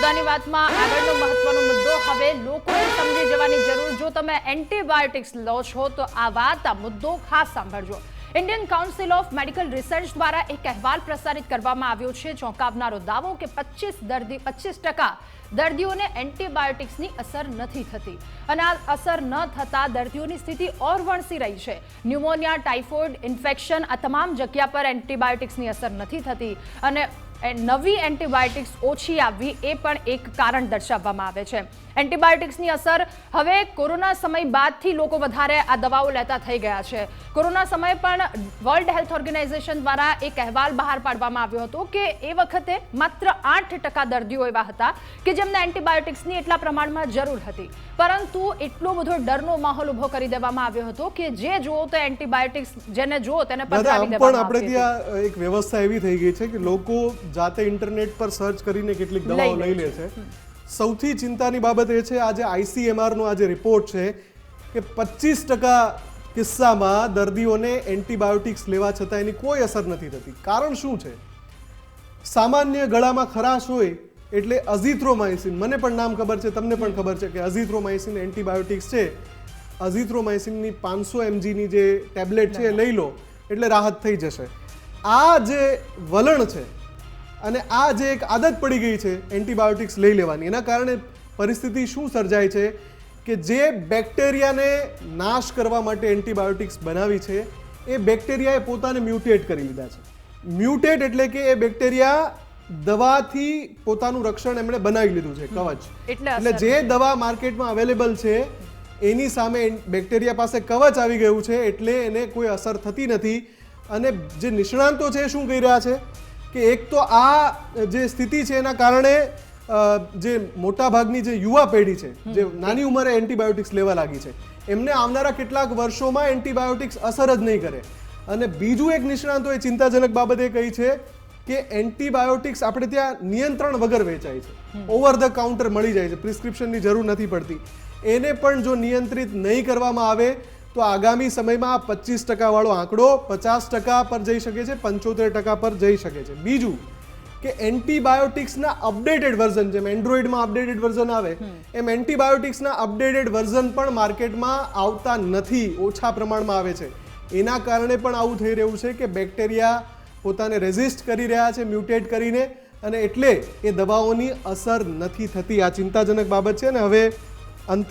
મુદ્દાની વાતમાં આગળનો મહત્વનો મુદ્દો હવે લોકોએ સમજી જવાની જરૂર. જો તમે એન્ટીબાયોટિક્સ લો છો, તો આ વાત, આ મુદ્દો ખાસ સાંભળજો. Indian council of medical research દ્વારા એક અહેવાલ પ્રસારિત કરવામાં આવ્યો છે, ચોંકાવનારો દાવો કે પચીસ દર્દી, પચીસ ટકા દર્દીઓને એન્ટીબાયોટિક્સની અસર નથી થતી. અને આ અસર ન થતા દર્દીઓની સ્થિતિ ઓર વણસી રહી છે. ન્યુમોનિયા, ટાઇફોઇડ, ઇન્ફેક્શન, આ તમામ જગ્યા પર એન્ટીબાયોટિક્સની અસર નથી થતી. અને નવી એન્ટીબાયોટિક્સ ઓછી આવવી એ પણ એક કારણ દર્શાવવામાં આવે છે. એન્ટીબાયોટિક્સની અસર હવે કોરોના સમય બાદથી લોકો વધારે આ દવાઓ લેતા થઈ ગયા છે. કોરોના સમયે પણ વર્લ્ડ હેલ્થ ઓર્ગેનાઇઝેશન દ્વારા એક અહેવાલ બહાર પાડવામાં આવ્યો હતો કે એ વખતે માત્ર આઠ ટકા દર્દીઓ એવા હતા કે જેમને એન્ટીબાયોટિક્સની એટલા પ્રમાણમાં જરૂર હતી. પરંતુ એટલો બધો ડરનો માહોલ ઊભો કરી દેવામાં આવ્યો હતો કે જે જુઓ તો એન્ટીબાયોટિક્સ જેને જુઓ તેને પણ આપણે ત્યાં એક વ્યવસ્થા એવી થઈ ગઈ છે કે લોકો જાતે ઇન્ટરનેટ પર સર્ચ કરીને કેટલીક દવાઓ લઈ લે છે. સૌથી ચિંતાની બાબત એ છે આજે આઈસીએમઆર નો આજે રિપોર્ટ છે કે પચીસ ટકા કિસ્સામાં દર્દીઓને એન્ટીબાયોટિક્સ લેવા છતાં એની કોઈ અસર નથી થતી. કારણ શું છે? સામાન્ય ગળામાં ખરાશ હોય એટલે અઝિથ્રોમાઇસિન મને પણ નામ ખબર છે, તમને પણ ખબર છે કે અઝિથ્રોમાઇસિન એન્ટીબાયોટિક્સ છે. અઝિથ્રોમાઇસિનની પાંચસો એમજીની જે ટેબ્લેટ છે એ લઈ લો, એટલે રાહત થઈ જશે. આ જે વલણ છે અને આ જે એક આદત પડી ગઈ છે એન્ટીબાયોટિક્સ લઈ લેવાની, એના કારણે પરિસ્થિતિ શું સર્જાય છે કે જે બેક્ટેરિયાને નાશ કરવા માટે એન્ટીબાયોટિક્સ બનાવી છે, એ બેક્ટેરિયાએ પોતાને મ્યુટેટ કરી લીધા છે. મ્યુટેટ એટલે કે એ બેક્ટેરિયા દવાથી પોતાનું રક્ષણ એમણે બનાવી લીધું છે કવચ. એટલે જે દવા માર્કેટમાં અવેલેબલ છે એની સામે બેક્ટેરિયા પાસે કવચ આવી ગયું છે એટલે એને કોઈ અસર થતી નથી. અને જે નિષ્ણાંતો છે શું કહી રહ્યા છે? કે એક તો આ જે સ્થિતિ છે એના કારણે જે મોટા ભાગની જે યુવા પેઢી છે જે નાની ઉંમરે એન્ટીબાયોટિક્સ લેવા લાગી છે એમને આવનારા કેટલાક વર્ષોમાં એન્ટીબાયોટિક્સ અસર જ નહીં કરે. અને બીજું એક નિષ્ણાંતોએ ચિંતાજનક બાબત એ કહી છે કે એન્ટીબાયોટિક્સ આપણે ત્યાં નિયંત્રણ વગર વેચાય છે. ઓવર ધ કાઉન્ટર મળી જાય છે. પ્રિસ્ક્રિપ્શનની જરૂર નથી પડતી. એને પણ જો નિયંત્રિત નહીં કરવામાં આવે તો આગામી સમયમાં આ પચીસ ટકાવાળો આંકડો પચાસ ટકા પર જઈ શકે છે પંચોતેર ટકા પર જઈ શકે છે. બીજું કે એન્ટીબાયોટિક્સના અપડેટેડ વર્ઝન જેમ એન્ડ્રોઈડમાં અપડેટેડ વર્ઝન આવે એમ એન્ટીબાયોટિક્સના અપડેટેડ વર્ઝન પણ માર્કેટમાં આવતા નથી ઓછા પ્રમાણમાં આવે છે. એના કારણે પણ આવું થઈ રહ્યું છે કે બેક્ટેરિયા પોતાને રેઝિસ્ટ કરી રહ્યા છે મ્યુટેટ કરીને અને એટલે એ દવાઓની અસર નથી થતી. આ ચિંતાજનક બાબત છે ને હવે અંતિમ